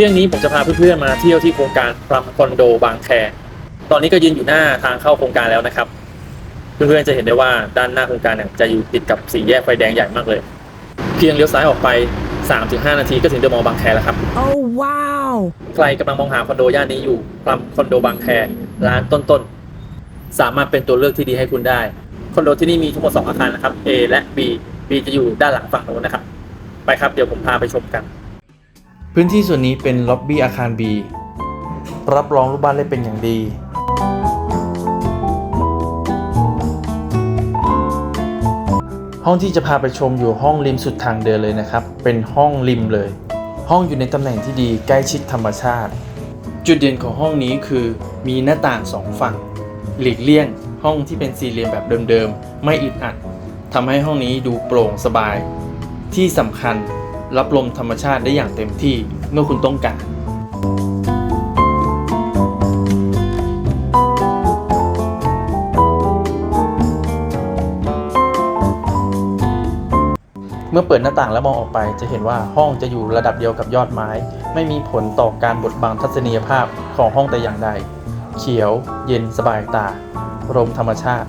ที่ยงนี้ผมจะพาเพื่อนๆมาเที่ยวที่โครงการพรัมคอนโดบางแค ตอนนี้ก็ยืนอยู่หน้าทางเข้าโครงการแล้วนะครับ เพื่อนๆจะเห็นได้ว่าด้านหน้าโครงการเนี่ยจะอยู่ติดกับสี่แยกไฟแดงใหญ่มากเลย เพียงเลี้ยวซ้ายออกไป 3-5 นาทีก็ถึงเดอะมอลล์บางแคแล้วครับ Oh wow! ใครกำลังมองหาคอนโดย่านนี้อยู่พรัมคอนโดบางแคร้านต้นๆ สามารถเป็นตัวเลือกที่ดีให้คุณได้ คอนโดที่นี่มีทั้งหมด2อาคารนะครับ A และ B B จะอยู่ด้านหลังฝั่งโน้นนะครับ ไปครับเดี๋ยวผมพาไปชมกัน พื้นที่ส่วนนี้เป็นล็อบบี้อาคาร B รับรองลูกบ้านได้เป็นอย่างดี ห้องที่จะพาไปชมอยู่ห้องริมสุดทางเดินเลยนะครับ เป็นห้องริมเลย ห้องอยู่ในตำแหน่งที่ดีใกล้ชิดธรรมชาติ จุดเด่นของห้องนี้คือมีหน้าต่างสองฝั่ง หลีกเลี่ยงห้องที่เป็นสี่เหลี่ยมแบบเดิมๆ ไม่อึดอัดทำให้ห้องนี้ดูโปร่งสบาย ที่สำคัญ รับลมธรรมชาติได้อย่างเต็มที่เมื่อคุณต้องการเมื่อเปิดหน้าต่างแล้วมองออกไปจะเห็นว่าห้องจะอยู่ระดับเดียวกับยอดไม้ ไม่มีผลต่อการบดบังทัศนียภาพของห้องแต่อย่างใด เขียว เย็นสบายตารมธรรมชาติ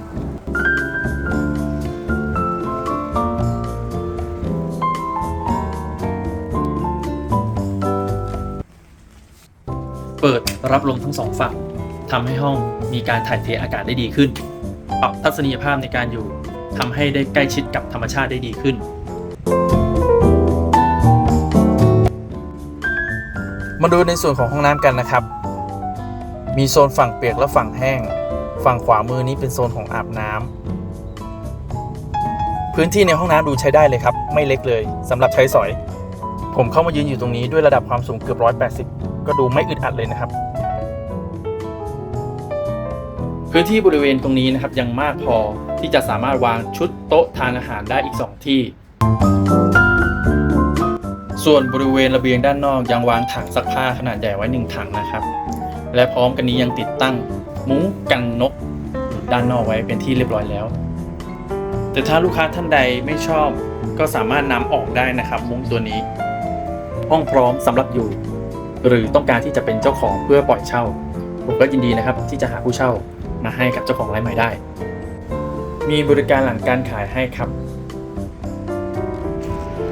รับลมทั้งสองฝั่งทำให้ห้องมีการถ่ายเทอากาศได้ดีขึ้น ปรับทัศนียภาพในการอยู่ทำให้ได้ใกล้ชิดกับธรรมชาติได้ดีขึ้น มาดูในส่วนของห้องน้ำกันนะครับ มีโซนฝั่งเปียกและฝั่งแห้ง ฝั่งขวามือนี้เป็นโซนของอาบน้ำพื้นที่ในห้องน้ำดูใช้ได้เลยครับ ไม่เล็กเลยสำหรับใช้สอย ผมเข้ามายืนอยู่ตรงนี้ด้วยระดับความสูงเกือบ180 ก็ดูไม่อึดอัดเลยนะครับ พื้นที่บริเวณตรงนี้นะครับยังมากพอที่จะสามารถวางชุดโต๊ะทานอาหารได้อีก 2 ที่ ส่วนบริเวณระเบียงด้านนอกยังวางถังซักผ้าขนาดใหญ่ไว้ 1 ถังนะครับ และพร้อมกันนี้ยังติดตั้งมุ้งกันนกด้านนอกไว้เป็นที่เรียบร้อยแล้ว แต่ถ้าลูกค้าท่านใดไม่ชอบก็สามารถนำออกได้นะครับ มุ้งตัวนี้ ห้องพร้อมสำหรับอยู่ หรือต้องการที่จะเป็นเจ้าของเพื่อปล่อยเช่า ผมก็ยินดีนะครับที่จะหาผู้เช่า มาให้กับเจ้าของรายใหม่ได้ มีบริการหลังการขายให้ครับ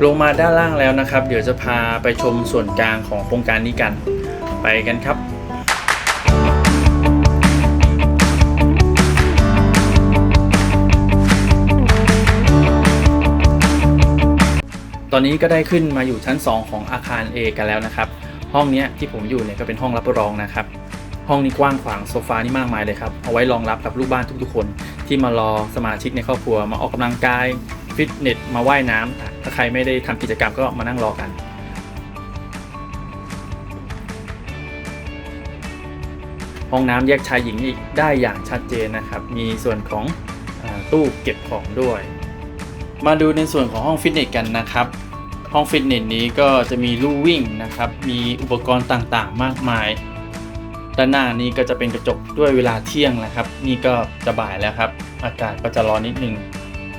ลงมาด้านล่างแล้วนะครับ เดี๋ยวจะพาไปชมส่วนกลางของโครงการนี้กัน ไปกันครับตอนนี้ก็ได้ขึ้นมาอยู่ชั้น 2 ของอาคาร A กันแล้วนะครับ ห้องนี้ที่ผมอยู่เนี่ยก็เป็นห้องรับรองนะครับ ห้องนี้กว้างขวางโซฟานี่มากมายเลยครับ เอาไว้รองรับกับลูกบ้านทุกๆคน ที่มารอสมาชิกในครอบครัว มาออกกำลังกายฟิตเนสมาว่ายน้ำถ้าใครไม่ได้ทำกิจกรรมก็มานั่งรอกันห้องน้ำแยกชายหญิงอีกได้อย่างชัดเจนนะครับ มีส่วนของอตู้เก็บของด้วย มาดูในส่วนของห้องฟิตเนสกันนะครับ ห้องฟิตเนสนี้ก็จะมีลู่วิ่งนะครับ มีอุปกรณ์ต่างๆ มากมาย ด้านหน้านี้ก็จะเป็นกระจกด้วยเวลาเที่ยงนะครับ นี่ก็จะบ่ายแล้วครับ อากาศก็จะร้อนนิดนึง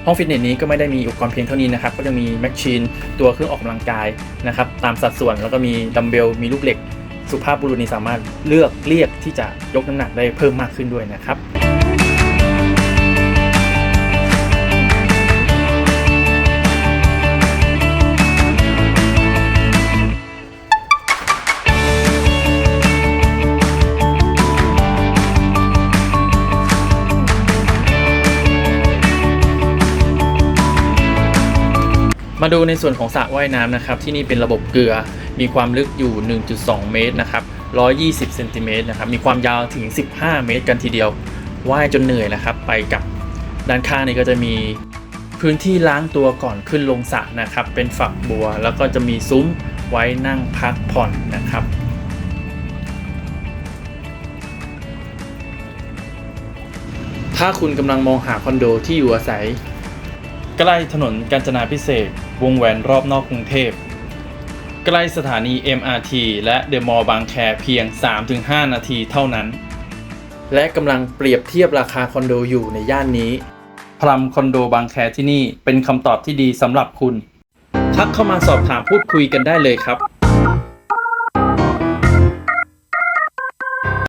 ห้องฟิตเนสนี้ก็ไม่ได้มีอุปกรณ์เพียงเท่านี้นะครับ ก็จะมีแมชชีนตัวเครื่องออกกำลังกายนะครับ ตามสัดส่วนแล้วก็มีดัมเบลมีลูกเหล็ก สุภาพบุรุษนี่สามารถเลือกเรียกที่จะยกน้ำหนักได้เพิ่มมากขึ้นด้วยนะครับ มาดูในส่วนของสระว่ายน้ำนะครับ ที่นี่เป็นระบบเกลือ มีความลึกอยู่ 1.2 เมตรนะครับ 120เซนติเมตรนะครับ มีความยาวถึง 15 เมตรกันทีเดียวว่ายจนเหนื่อยนะครับ ไปกับด้านข้างนี้ก็จะมีพื้นที่ล้างตัวก่อนขึ้นลงสระนะครับ เป็นฝักบัว แล้วก็จะมีซุ้มไว้นั่งพักผ่อนนะครับถ้าคุณกำลังมองหาคอนโดที่อยู่อาศัย ใกล้ถนนกาญจนาพิเศษกวงแหวนรอบนอกกรุงเทพ ใกล้สถานี MRT และเดอะมอลล์บางแคเพียง 3-5 นาทีเท่านั้น และกำลังเปรียบเทียบราคาคอนโดอยู่ในย่านนี้ พลัมคอนโดบางแคที่นี่เป็นคำตอบที่ดีสำหรับคุณ ทักเข้ามาสอบถามพูดคุยกันได้เลยครับ